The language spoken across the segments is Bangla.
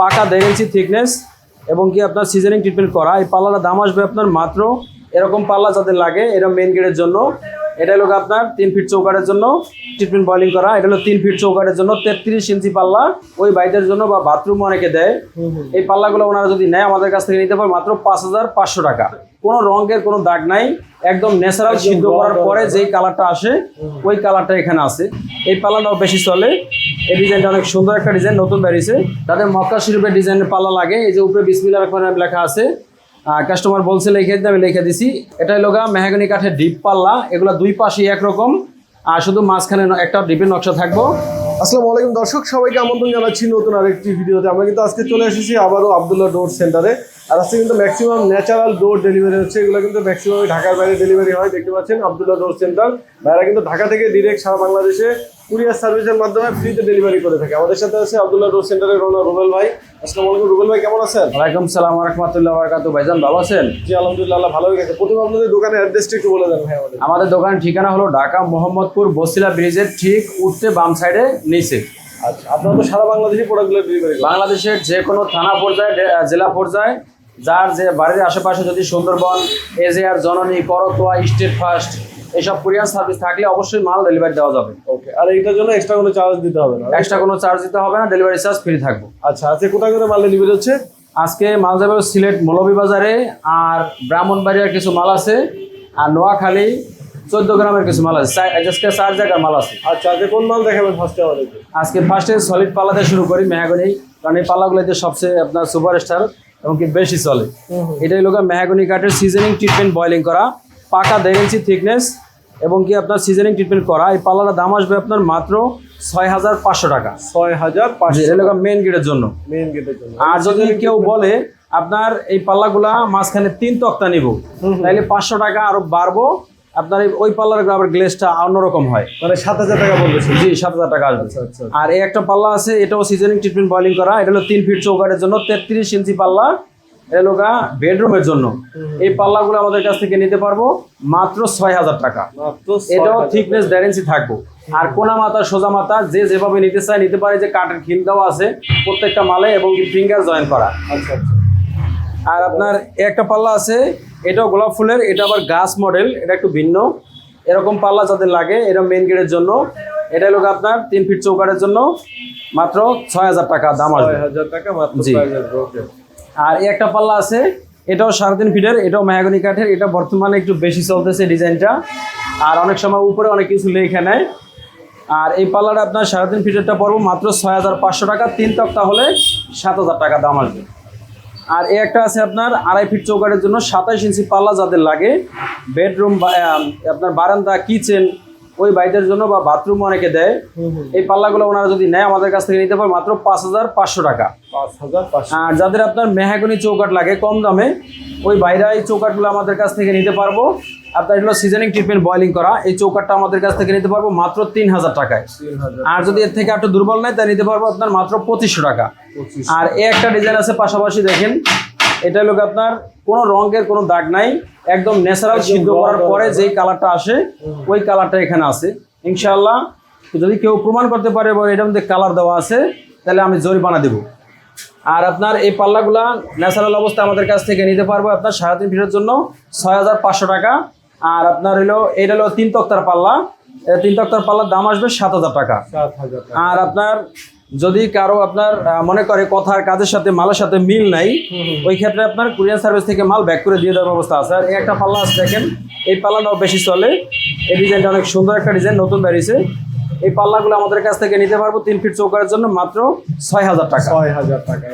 পাকা দেড় ইঞ্চি থিকনেস এবং কি আপনার সিজনিং ট্রিটমেন্ট করা। এই পাল্লাটার দাম আসবে আপনার মাত্র এরকম পাল্লা যাদের লাগে এটা মেন গেটের জন্য। এটা হলো আপনার তিন ফিট চৌকারের জন্য ট্রিটমেন্ট বয়লিং করা। এটা হলো তিন ফিট চৌকারের জন্য তেত্রিশ ইঞ্চি পাল্লা। ওই বাইদের জন্য বা বাথরুম অনেকে দেয়। এই পাল্লাগুলো ওনারা যদি নেয় আমাদের কাছ থেকে নিতে পারে মাত্র পাঁচ হাজার পাঁচশো টাকা। কোনো রঙের কোনো দাগ নাই একদম ন্যাচারাল সিদ্ধ করার পরে যেই কালারটা আসে ওই কালারটা এখানে আছে। এই পাল্লাটাও বেশি চলে। এই ডিজাইনটা অনেক সুন্দর একটা ডিজাইন, নতুন বেরিয়েছে। তাদের মক্কা শরীফের ডিজাইনের পাল্লা লাগে। এই যে উপরে বিসমিল্লা লেখা আছে। কাস্টমার বলছে, লিখে দিতে আমি লিখে দিছি। এটা হলো মেহাগনি কাঠের ডিপ পাল্লা। এগুলো দুই পাশেই একরকম। আর শুধু মাঝখানে একটা ডিপের নকশা থাকব। আসসালামু আলাইকুম দর্শক, সবাইকে আমন্ত্রণ জানাচ্ছি নতুন আরেকটি ভিডিওতে। আমরা কিন্তু আজকে চলে এসেছি আবারও আবদুল্লাহ ডোর সেন্টারে। আর আজকে কিন্তু ম্যাক্সিমাম ন্যাচারাল ডোর ডেলিভারি হচ্ছে। এগুলো কিন্তু ম্যাক্সিমাম ঢাকার বাইরে ডেলিভারি হয়। দেখতে পাচ্ছেন আবদুল্লাহ ডোর সেন্টার। ভাইরা কিন্তু ঢাকা থেকে ডিরেক্ট সারা বাংলাদেশে কুরিয়ার সার্ভিসের মাধ্যমে ফ্রিতে ডেলিভারি করে থাকে। আমাদের সাথে আছে আবদুল্লাহ ডোর সেন্টারের রোনা রুবেল ভাই। আসসালামু আলাইকুম রুবেল ভাই কেমন আছেন? ওয়ালাইকুম সালাম রহমতুল্লাহ বারকাত ভাইজান ভালো আছেন? জি আলহামদুলিল্লাহ আল্লাহ ভালো গেছে প্রথমে আপনাদের দোকানের অ্যাড্রেসটা একটু বলে দেন ভাই আমাদের। আমাদের দোকানের ঠিকানা হলো ঢাকা মোহাম্মদপুর বসিলা ব্রিজের ঠিক উঠতে বাম সাইডে নিচে। আচ্ছা আপনারা তো সারা বাংলাদেশে প্রোডাক্টগুলো ডেলিভারি করেন। বাংলাদেশের যে কোনো থানা পর্যায়ে জেলা পর্যায়ে যার যে বাড়ির আশেপাশে যদি Sundarban AJR Janani Karatoya state first এইসব কুরিয়ার সার্ভিস থাকলে অবশ্যই মাল ডেলিভারি দেওয়া যাবে। ওকে আর এইটার জন্য এক্সট্রা কোনো চার্জ দিতে হবে না এক্সট্রা কোনো চার্জ দিতে হবে না ডেলিভারি চার্জ ফ্রি থাকব। আচ্ছা আজকে কোথায় করে মাল ডেলিভারি হচ্ছে? আজকে মাল যাবে সিলেট মৌলভী বাজারে আর ব্রাহ্মণবাড়িয়ার কিছু মাল আছে আর নোয়াখালী চোদ্দ গ্রামের কিছু মাল আছে। আজকে চার জায়গার মাল আছে। আচ্ছা আজকে কোন মাল দেখাবেন ফার্স্টে আমাদেরকে? আজকে ফার্স্টে সলিড পাল্লা দিয়ে শুরু করি মেহাগনি। কারণ এই পাল্লাগুলোতে সবচেয়ে আপনার সুপারস্টার এবং কি বেশি চলে এটাই লোক মেহাগনি কাঠের সিজনিং ট্রিটমেন্ট বয়লিং করা। পাকা দেড় ইঞ্চি থিকনেস এবং কি আপনার সিজনিং ট্রিটমেন্ট করা। এই পাল্লাটার দাম আসবে আপনার মাত্র ছয় হাজার পাঁচশো টাকা। ছয় হাজার পাঁচশো এটা লোক মেন গেটের জন্য। মেন গেটের জন্য। আর যদি কেউ বলে আপনার এই পাল্লাগুলা মাঝখানে তিন তক্তা নিব তাহলে পাঁচশো টাকা আরও বাড়বো। আপনার ওই পাল্লার আবার গ্লেসটা অন্যরকম হয়। মানে সাত হাজার টাকা বলবে জি সাত হাজার টাকা আসবে। আচ্ছা আচ্ছা আর এই একটা পাল্লা আছে এটাও সিজনিং ট্রিটমেন্ট বয়লিং করা। এটা হলো তিন ফিট চৌকাটের জন্য তেত্রিশ ইঞ্চি পাল্লা। এটা হলো বেডরুমের জন্য। এই পাল্লাগুলো আমাদের কাছ থেকে নিতে পারব মাত্র ছয় হাজার টাকা। এটাও থিকনেস ড্যারেন্সি থাকব। আর কোনা মাথা সোজা মাথা যে যেভাবে নিতে চায় নিতে পারে যে কাঠের খিল দেওয়া আছে প্রত্যেকটা মালে এবং ফিঙ্গার জয়েন করা। আচ্ছা আচ্ছা। আর আপনার একটা পাল্লা আছে এটাও গোলাপ ফুলের এটা আবার গাছ মডেল এটা একটু ভিন্ন। এরকম পাল্লা যাদের লাগে এটা মেন গেটের জন্য। এটা হলো আপনার তিন ফিট চৌকারের জন্য মাত্র ছয় হাজার টাকা দাম আসবে। হাজার টাকা মাত্র জি। আর এই একটা পাল্লা আছে, এটাও সাড়ে তিন ফিটের এটাও মেহাগনি কাঠের, এটা বর্তমানে একটু বেশি চলতেছে ডিজাইনটা। আর অনেক সময় উপরে অনেক কিছু লেখা নেয়। আর এই পাল্লাটা আপনার সাড়ে তিন ফিটেরটা মাত্র ছয় হাজার পাঁচশো টাকা, তিন তক্তা হলে সাত হাজার টাকা দাম আসবে। আর এই একটা আছে আপনার আড়াই ফিট চৌকাটের জন্য সাতাইশ ইঞ্চি পাল্লা যাদের লাগে বেডরুম আপনার বারান্দা কিচেন ওই বাইদের জন্য বা বাথরুম অনেকে দেয়। এই পাল্লাগুলো ওনারা যদি নেয় আমাদের কাছ থেকে নিতে পারে মাত্র পাঁচ হাজার পাঁচশো টাকা। আর যাদের আপনার মেহাগুনি চৌকাট লাগে কম দামে ওই বাইরা এই চৌকাটগুলো আমাদের কাছ থেকে নিতে পারব। আপনার এগুলো সিজনিং ট্রিটমেন্ট বয়লিং করা এই চৌকাটটা আমাদের কাছ থেকে নিতে পারব মাত্র তিন হাজার টাকায়। আর যদি এর থেকে একটু দুর্বল নেয় তা নিতে পারব আপনার মাত্র পঁচিশশো টাকা। আর এ একটা ডিজাইন আছে পাশাপাশি দেখেন এটা হলো আপনার কোনো রঙের কোনো দাগ নাই। একদম ন্যাচারাল সিদ্ধ করার পরে। যেই কালারটা আসে ওই কালারটা এখানে আছে। ইনশাআল্লাহ যদি কেউ প্রমাণ করতে পারে বা এটার মধ্যে কালার দেওয়া আছে তাহলে আমি জরিমানা দেব। আর আপনার এই পাল্লাগুলা ন্যাচারাল অবস্থা আমাদের কাছ থেকে নিতে পারব আপনার সাড়ে তিন ফিটের জন্য ছয় হাজার পাঁচশো টাকা। আর আপনার হলো এটা হলো তিন তক্তার পাল্লা। তিন তক্তার পাল্লার দাম আসবে সাত হাজার টাকা। আর আপনার যদি কারও আপনার মনে করে কথার কাজের সাথে মালের সাথে মিল নাই ওই ক্ষেত্রে আপনার কুরিয়ার সার্ভিস থেকে মাল ব্যাক করে দিয়ে দেওয়ার ব্যবস্থা আছে। আর এই একটা পাল্লা আছে দেখেন এই পাল্লাটাও বেশি চলে। এই ডিজাইনটা অনেক সুন্দর একটা ডিজাইন নতুন বেরিয়েছে। এই পাল্লাগুলো আমাদের কাছ থেকে নিতে পারব তিন ফিট চৌকারের জন্য মাত্র ছয় হাজার টাকা। ছয় হাজার টাকা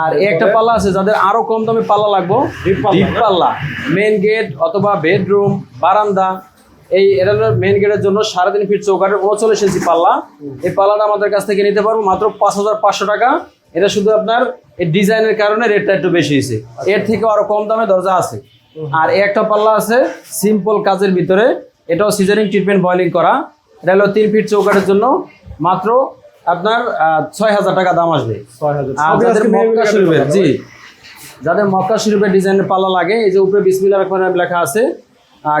আর এই একটা পাল্লা আছে যাদের আরও কম দামে পাল্লা লাগবো ডিপ পাল্লা মেন গেট অথবা বেডরুম বারান্দা এই এটা হলো মেন গেটের জন্য সাড়ে তিন ফিট চৌকাটের উনচল্লিশ ইঞ্চি পাল্লা। এই পাল্লাটা আমাদের কাছ থেকে নিতে পারব মাত্র পাঁচ হাজার পাঁচশো টাকা। এটা শুধু আপনার এই ডিজাইনের কারণে রেটটা একটু বেশি হয়েছে। এর থেকে আরও কম দামে দরজা আছে। আর এই একটা পাল্লা আছে সিম্পল কাজের ভিতরে। এটাও সিজনিং ট্রিটমেন্ট বয়লিং করা। এটা হলো তিন ফিট চৌকাটের জন্য। মাত্র আপনার ছয় হাজার টাকা দাম আসবে। জি। যাদের মক্কা শরীফের ডিজাইনের পাল্লা লাগে এই যে উপরে বিসমিল্লা রহমান লেখা আছে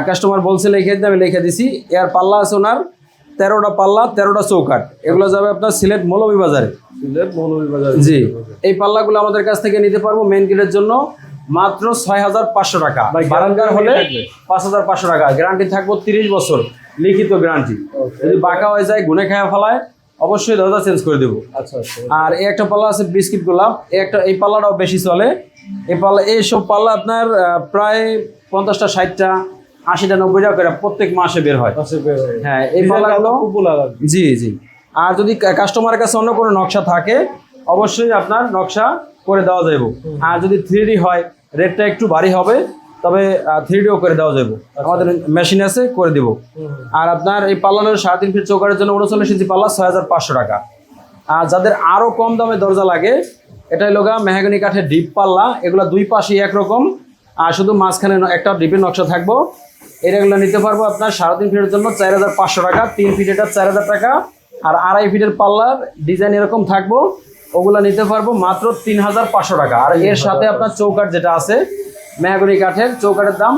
কাস্টমার বলছে লিখে দিতে আমি লিখে দিছি। এর পাল্লা আছে ওনার তেরোটা পাল্লা তেরোটা চৌকাট এগুলো যাবে আপনার সিলেট মৌলভীবাজারে সিলেট মৌলভীবাজার জি। এই পাল্লাগুলো আমাদের কাছ থেকে নিতে পারব মেন গেটের জন্য মাত্র ছয় হাজার পাঁচশো টাকা। বারান্দার হলে পাঁচ হাজার পাঁচশো টাকা। গ্যারান্টি থাকব তিরিশ বছর লিখিত গ্যারান্টি যদি বাঁকা হয়ে যায় গুনে খাওয়া ফেলায় অবশ্যই দরজা চেঞ্জ করে দেবো। আচ্ছা আচ্ছা। আর এই একটা পাল্লা আছে বিস্কিট গোলাপ। এই একটা এই পাল্লাটাও বেশি চলে। এই পাল্লা এইসব পাল্লা আপনার প্রায় পঞ্চাশটা ষাটটা আশিটা নব্বই টাকা করে প্রত্যেক মাসে বের হয়। পাশে হয়ে। এই জি জি। আর যদি কাস্টমারের কাছে অন্য কোনো নকশা থাকে অবশ্যই আপনার নকশা করে দেওয়া যাবে আর যদি থ্রি হয় রেটটা একটু ভারী হবে তবে থ্রি ডিও করে দেওয়া যাবে আমাদের মেশিন আছে করে দিব। আর আপনার এই পাল্লানোর সাড়ে তিন ফিট চৌকারের জন্য উনচল্লিশ ইঞ্চি পাল্লা ছয় হাজার পাঁচশো টাকা। আর যাদের আরও কম দামে দরজা লাগে এটাই লোগা মেহাগনি কাঠের ডিপ পাল্লা। এগুলো দুই পাশেই একরকম। আর শুধু মাঝখানে একটা ডিপের নকশা থাকব। এটাগুলো নিতে পারব আপনার সাড়ে তিন ফিটের জন্য চার হাজার পাঁচশো টাকা। তিন ফিট এটা চার হাজার টাকা। আর আড়াই ফিটের পাল্লার ডিজাইন এরকম থাকব। ওগুলো নিতে পারব মাত্র তিন হাজার পাঁচশো টাকা। আর এর সাথে আপনার চৌকাট যেটা আছে মেহাগনি কাঠের চৌকাটের দাম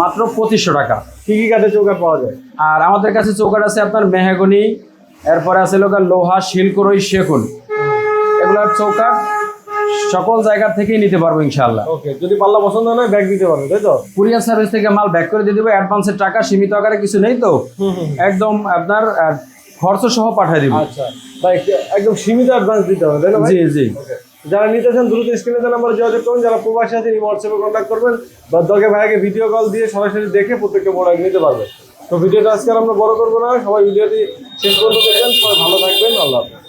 মাত্র পঁচিশশো টাকা। কি কি কাঠে চৌকাট পাওয়া যায়? আর আমাদের কাছে চৌকাট আছে আপনার মেহাগনি এরপরে আছে লোকাল লোহা শিলকরই সেগুন। এগুলার চৌকাট সকল জায়গা থেকেই নিতে পারব ইনশাল্লাহ ওকে যদি পাল্লা পছন্দ হয় ব্যাগ দিতে পারবে তাই তো? কুরিয়ার সার্ভিস থেকে মাল ব্যাক করে দিয়ে দেবো অ্যাডভান্সের টাকা সীমিত আকারে কিছু নেই তো? একদম আপনার খরচ সহ পাঠিয়ে দিব। আচ্ছা ভাই একদম সীমিত অ্যাডভান্স দিতে হবে তাই না জি জি। যারা নিতে চান দ্রুত স্ক্রিনে নাম্বারে যোগাযোগ করুন যারা প্রবাসী আছেন হোয়াটসঅ্যাপে কন্ট্যাক্ট করবেন বা দরকে ভাইকে ভিডিও কল দিয়ে সরাসরি দেখে প্রত্যেকটা প্রোডাক্ট নিতে পারবে। তো ভিডিওটা আজকে আমরা বড় করব না সবাই ভিডিওটি শেষ পর্যন্ত দেখবেন সবাই ভালো থাকবেন আল্লাহ হাফেজ।